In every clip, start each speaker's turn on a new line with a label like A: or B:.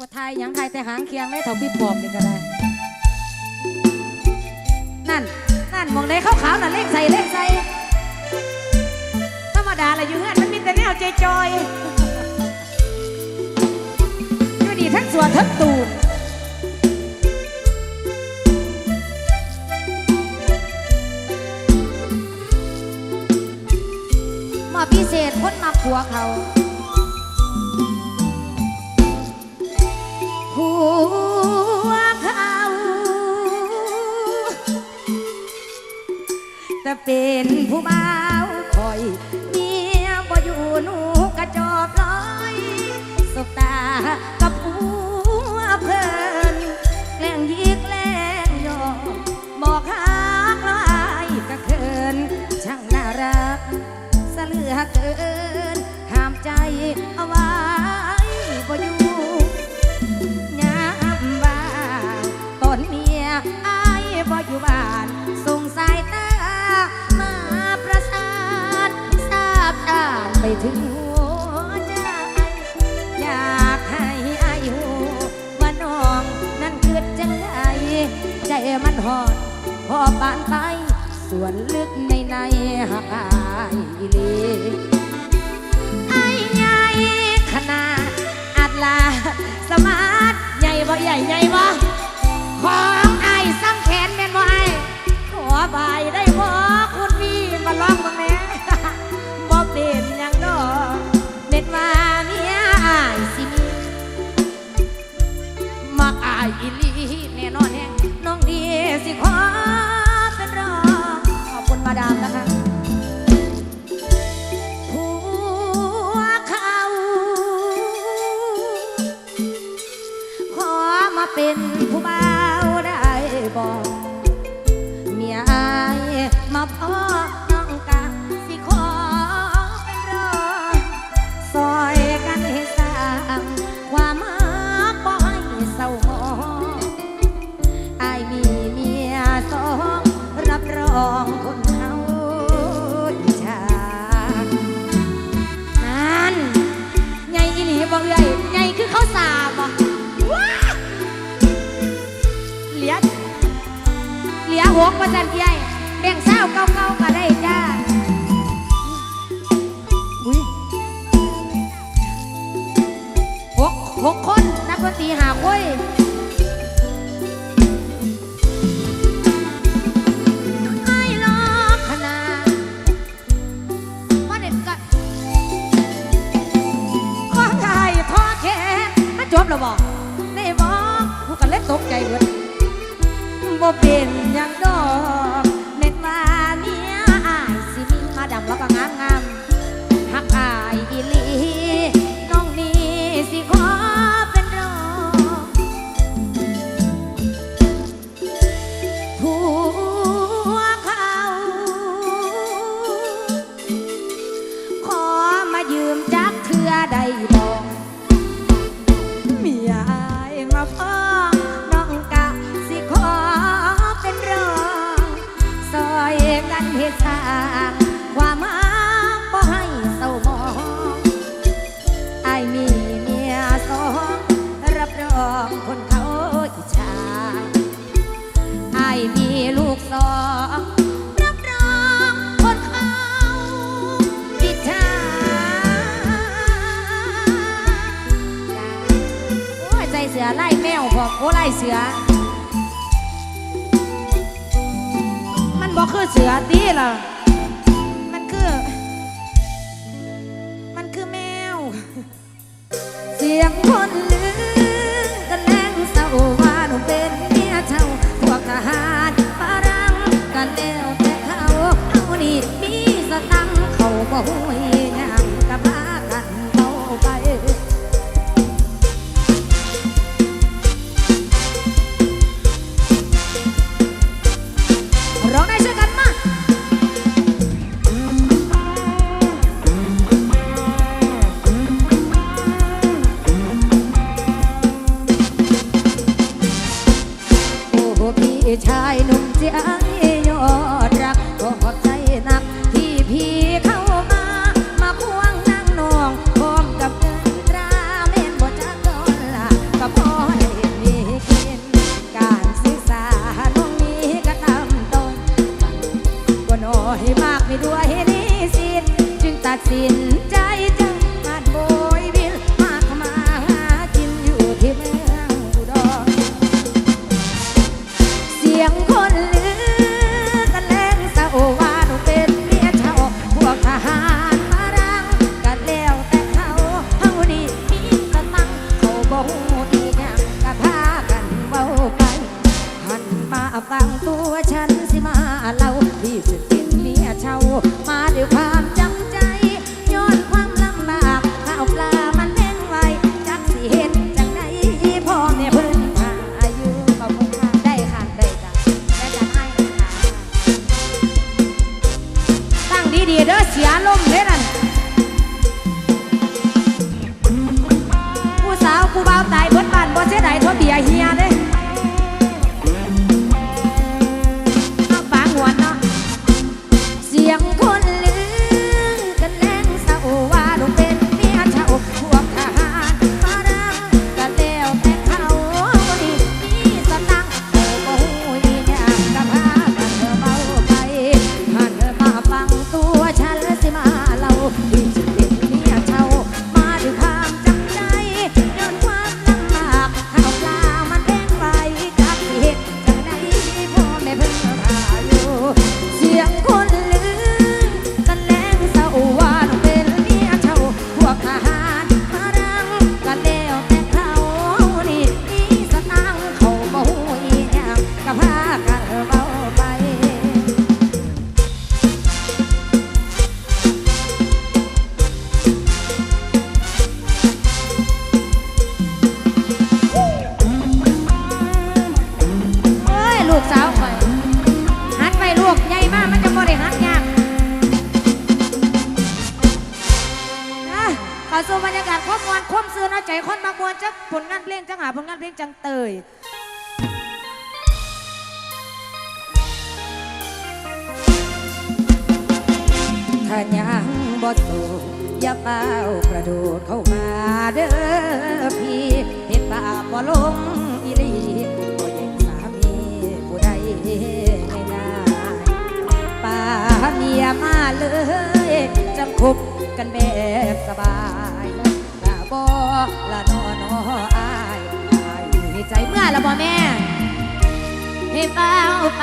A: ว่ไทยยังไทยแต่หางเคียงได้เท่าพี่ปอมเลยก็ได้ นั่น นั่นมองได้ขาวๆน่ะเล่งใส่เล่งใส่ธรรมดาแหละอยู่เฮือนมันมีแต่แนวใจจอยอยู่ดีทั้งส่วนทั้งตูนมาพิเศษคนมาผัวเขา วเขาจะเป็นผู้บ่าวคอยเมียบ่อยู่หนูกระจอบลอยสบตา ถึงหัวใจอยากให้อายุว่าน้องนั้นเกิดจังไรใจมันหอดพอปานไป ส่วนลึกในในหักอายเลยไอ้ใหญ่ขนาดอัดลาสมาร์ทใหญ่บ่ใหญ่ใหญ่บ่ของไอ้ซ้ำแขนแม่นบ่ไอ้ขอบายได้บ่ หกคน นักดนตรีหาคุยจบแล้วบอกได้บอกกูกันเล่นตกใจเบิดบ่เป็น พอกโอ้ไล่เสือ มันบอกคือเสือตีเหรอมันคือ มันคือแมว เสียงคน ฝั่งตัวฉันานข้อมวลคมซื้อน่าใจคนมากวนจักผลงานเพลงจังหาผลงานเพลงจังเตยถ้ายังบ่โตอย่าเป้ากระโดดเข้ามาเด้อพี่เห็นบาปบ่ลงอีหลีก็ยังสามีผู้ใดง่ายๆป่าเมียมาเลยจำคบกันแบบสบาย บ่ละนอนออายอายอยู่ใจเมื่อละบ่แม่ให้เป้าไป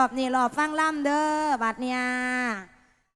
A: อบนี้รอบฟังล่ำเด้อบัดเนี่ย